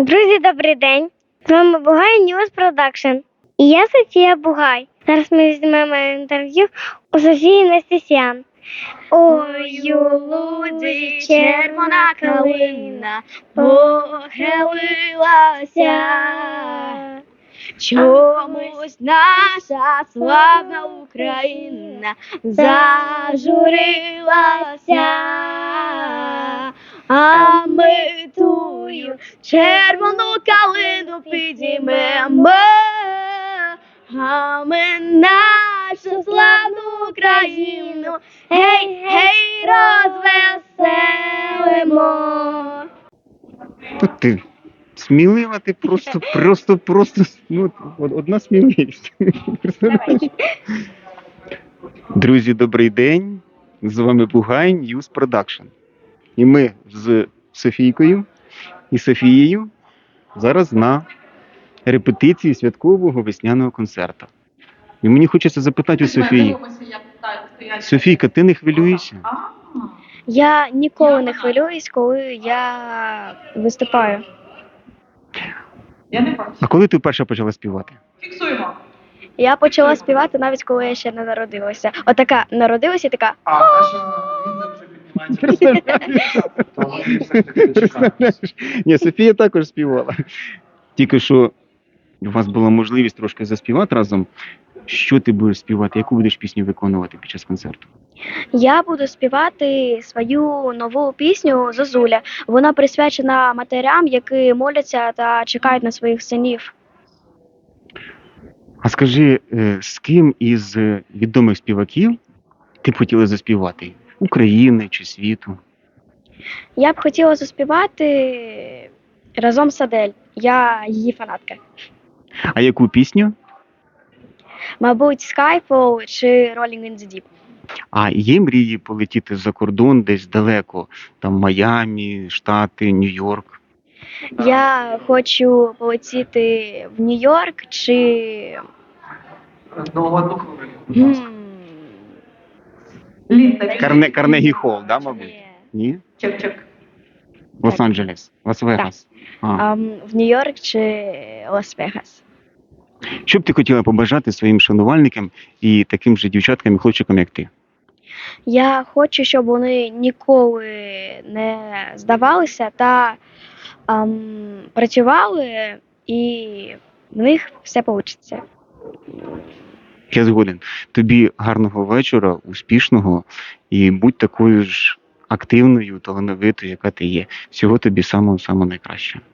Друзі, добрий день. З вами Бугай News Production. І я Софія Бугай. Зараз ми візьмемо інтерв'ю у Софії Настасян. Ой, у лузі червона калина похилилася. Чомусь наша славна Україна зажурилася, а ми червону калину підіймемо, а ми нашу славну Україну, гей, гей, розвеселимо. Ти смілива, ти просто, просто, просто ну, одна сміливість. Друзі, добрий день. З вами Бугай News Production. І ми з Софійкою і Софією зараз на репетиції святкового весняного концерту. І мені хочеться запитати у Софії. Софійка, ти не хвилюєшся? Я ніколи не хвилююсь, коли я виступаю. Я не бачу. А коли ти вперше почала співати? Фіксуємо. Я почала співати навіть коли я ще не народилася. Отака народилася і така. А, Інна вже Представляєш? Ні, Софія також співала. Тільки що у вас була можливість трошки заспівати разом. Що ти будеш співати? Яку будеш пісню виконувати під час концерту? Я буду співати свою нову пісню Зозуля. Вона присвячена матерям, які моляться та чекають на своїх синів. А скажи, е, з ким із е, відомих співаків ти б хотіла заспівати? України чи світу? Я б хотіла заспівати разом з Адель. Я її фанатка. А яку пісню? Мабуть, Skyfall чи Rolling in the Deep. А є мрії полетіти за кордон десь далеко, там Майамі, Штати, Нью-Йорк. Я хочу полетіти в Нью-Йорк чи. Ну, одну хвилину, Карне, Карнегі Холл, да, мабуть? ні. Чек-чек. Лос-Анджелес, Лас-Вегас. А. Ам, в Нью-Йорк чи Лас-Вегас. Що б ти хотіла побажати своїм шанувальникам і таким же дівчаткам і хлопчикам, як ти? Я хочу, щоб вони ніколи не здавалися та ам, працювали, і в них все вийде. Я згоден. Тобі гарного вечора, успішного і будь такою ж активною, талановитою, яка ти є. Всього тобі самого самого найкращого.